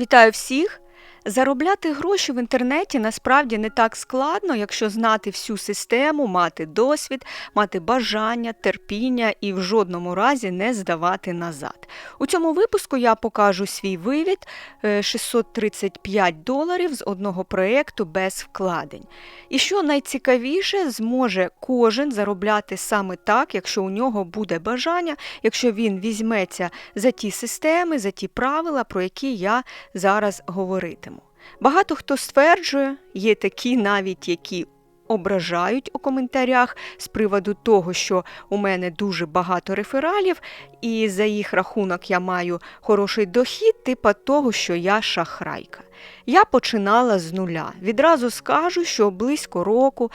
Вітаю всіх! Заробляти гроші в інтернеті насправді не так складно, якщо знати всю систему, мати досвід, мати бажання, терпіння і в жодному разі не здавати назад. У цьому випуску я покажу свій вивід е, 635 доларів з одного проєкту без вкладень. І що найцікавіше, зможе кожен заробляти саме так, якщо у нього буде бажання, якщо він візьметься за ті системи, за ті правила, про які я зараз говоритиму. Багато хто стверджує, є такі навіть, які ображають у коментарях з приводу того, що у мене дуже багато рефералів, і за їх рахунок я маю хороший дохід, типа того, що я шахрайка. Я починала з нуля. Відразу скажу, що близько року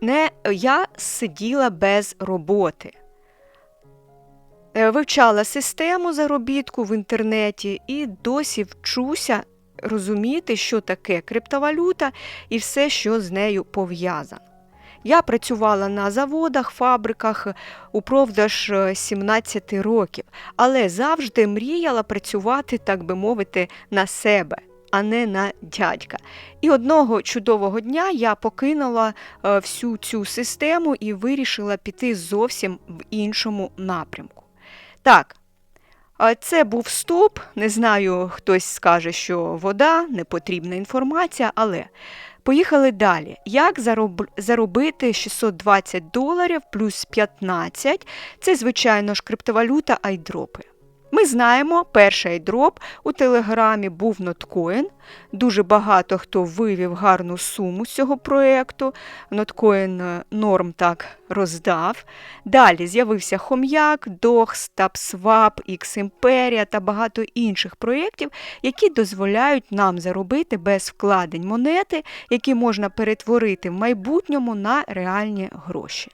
не, я сиділа без роботи. Е, Вивчала систему заробітку в інтернеті і досі вчуся розуміти, що таке криптовалюта і все, що з нею пов'язано. Я працювала на заводах, фабриках упродовж 17 років, але завжди мріяла працювати, так би мовити, на себе, а не на дядька. І одного чудового дня я покинула е, всю цю систему і вирішила піти зовсім в іншому напрямку. Так, це був стоп. Не знаю, хтось скаже, що вода, непотрібна інформація, але поїхали далі. Як зароб... заробити 620 доларів плюс 15? Це, звичайно ж, криптовалюта айдропи. Ми знаємо, перший айдроп у Телеграмі був Notcoin. Дуже багато хто вивів гарну суму з цього проєкту. Notcoin норм так роздав. Далі з'явився Хом'як, Дохс, TapSwap, X-Imperia та багато інших проєктів, які дозволяють нам заробити без вкладень монети, які можна перетворити в майбутньому на реальні гроші.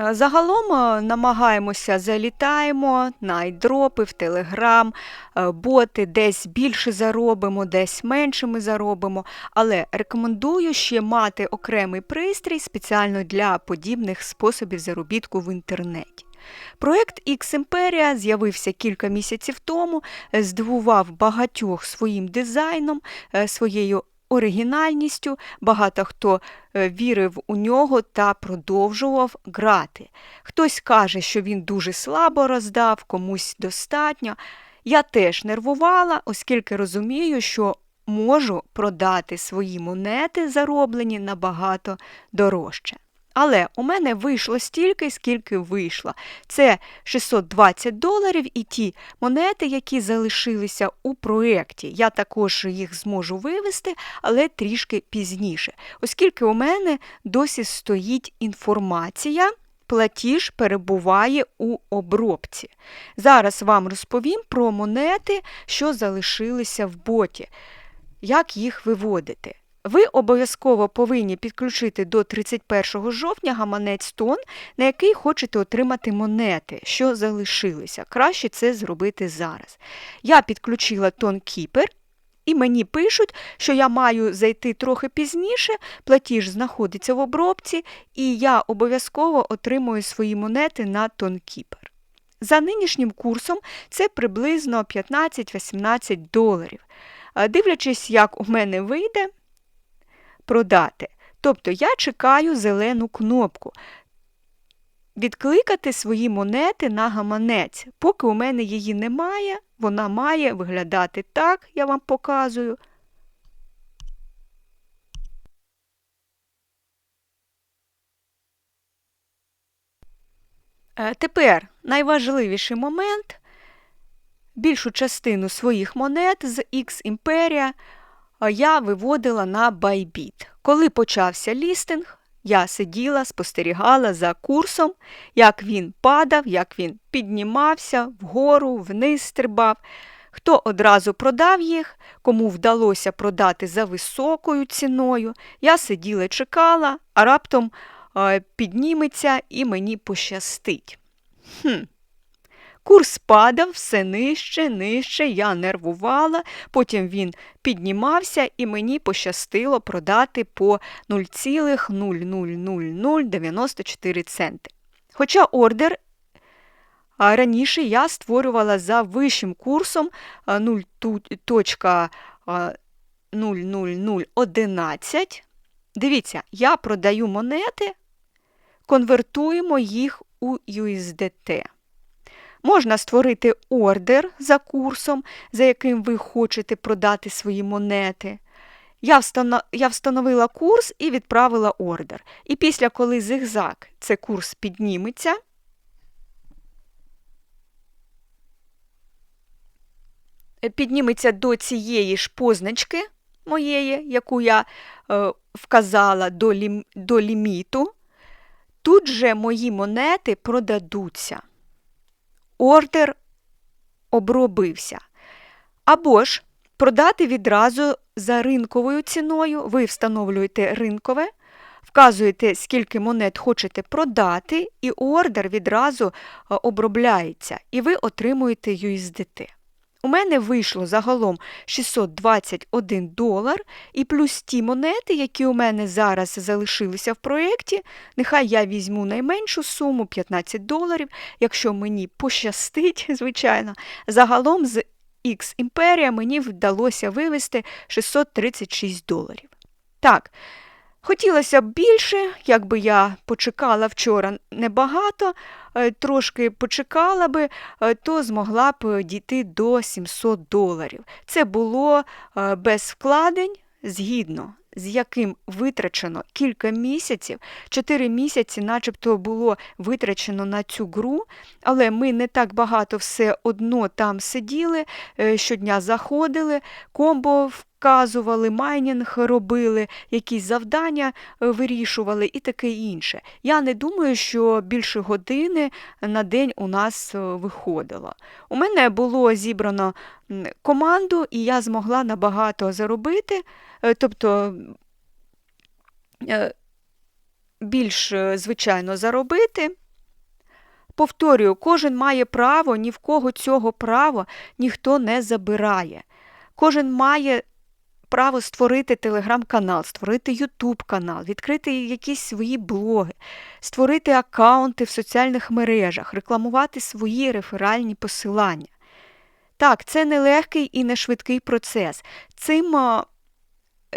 Загалом е, намагаємося залітаємо на айдропи, в Телеграм, е, боти, десь більше заробимо, десь менше ми заробимо. Але рекомендую ще мати окремий пристрій спеціально для подібних способів заробітку в інтернеті. Проект X-Imperia з'явився кілька місяців тому, здивував багатьох своїм дизайном, своєю оригінальністю, багато хто е, вірив у нього та продовжував грати. Хтось каже, що він дуже слабо роздав, комусь достатньо. Я теж нервувала, оскільки розумію, що можу продати свої монети, зароблені набагато дорожче. Але у мене вийшло стільки, скільки вийшло. Це 620 доларів і ті монети, які залишилися у проєкті. Я також їх зможу вивести, але трішки пізніше, оскільки у мене досі стоїть інформація. Платіж перебуває у обробці. Зараз вам розповім про монети, що залишилися в боті, як їх виводити. Ви обов'язково повинні підключити до 31 жовтня гаманець тон, на який хочете отримати монети, що залишилися. Краще це зробити зараз. Я підключила тон Кіпер. І мені пишуть, що я маю зайти трохи пізніше, платіж знаходиться в обробці, і я обов'язково отримую свої монети на тонкіпер. За нинішнім курсом це приблизно 15-18 доларів. Дивлячись, як у мене вийде, продати. Тобто я чекаю зелену кнопку. Відкликати свої монети на гаманець. Поки у мене її немає, вона має виглядати так, я вам показую. Е, Тепер найважливіший момент. Більшу частину своїх монет з X Imperia я виводила на Bybit. Коли почався лістинг, я сиділа, спостерігала за курсом, як він падав, як він піднімався вгору, вниз стрибав. Хто одразу продав їх, кому вдалося продати за високою ціною, я сиділа чекала, а раптом е, підніметься і мені пощастить. Хм. Курс падав все нижче, нижче, я нервувала, потім він піднімався і мені пощастило продати по 0,00094 центи. Хоча ордер а раніше я створювала за вищим курсом а, 0.00011. Дивіться, я продаю монети, конвертуємо їх у USDT. Можна створити ордер за курсом, за яким ви хочете продати свої монети. Я, встанов... Я встановила курс і відправила ордер. І після, коли зигзаг, це курс підніметься, підніметься до цієї ж позначки моєї, яку я е, вказала до ліміту, тут же мої монети продадуться. Ордер обробився. Або ж продати відразу за ринковою ціною, ви встановлюєте ринкове, вказуєте, скільки монет хочете продати, і ордер відразу е, обробляється, і ви отримуєте USDT. У мене вийшло загалом 621 долар, і плюс ті монети, які у мене зараз залишилися в проєкті, нехай я візьму найменшу суму 15 доларів, якщо мені пощастить, звичайно. Загалом з X Імперія мені вдалося вивести 636 доларів. Так, Хотілося б більше, якби я почекала вчора небагато, е, трошки почекала би, е, то змогла б дійти до 700 доларів. Це було е, без вкладень згідно. З яким витрачено кілька місяців, чотири місяці, начебто, було витрачено на цю гру, але ми не так багато все одно там сиділи, щодня заходили, комбо вказували, майнінг робили, якісь завдання е, вирішували і таке інше. Я не думаю, що більше години на день у нас е, виходило. У мене було зібрано команду, і я змогла набагато заробити, е, тобто більш, звичайно, заробити. Повторюю, кожен має право, ні в кого цього права ніхто не забирає. Кожен має право створити телеграм-канал, створити ютуб канал, відкрити якісь свої блоги, створити аккаунти в соціальних мережах, рекламувати свої реферальні посилання. Так, це нелегкий і не швидкий процес. Цим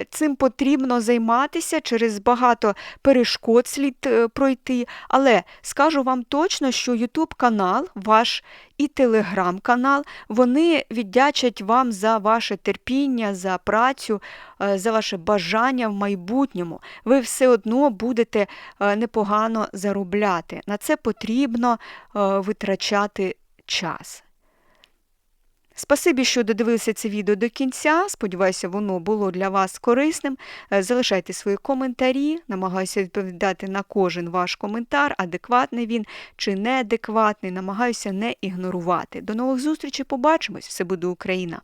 Цим потрібно займатися, через багато перешкод слід е, пройти. Але скажу вам точно, що YouTube канал, ваш і телеграм-канал, вони віддячать вам за ваше терпіння, за працю, е, за ваше бажання в майбутньому. Ви все одно будете е, непогано заробляти. На це потрібно витрачати час. Спасибі, що додивилися це відео до кінця. Сподіваюся, воно було для вас корисним. Е, залишайте свої коментарі, намагаюся відповідати на кожен ваш коментар, адекватний він чи неадекватний. Намагаюся не ігнорувати. До нових зустрічей, побачимось! Все буде Україна!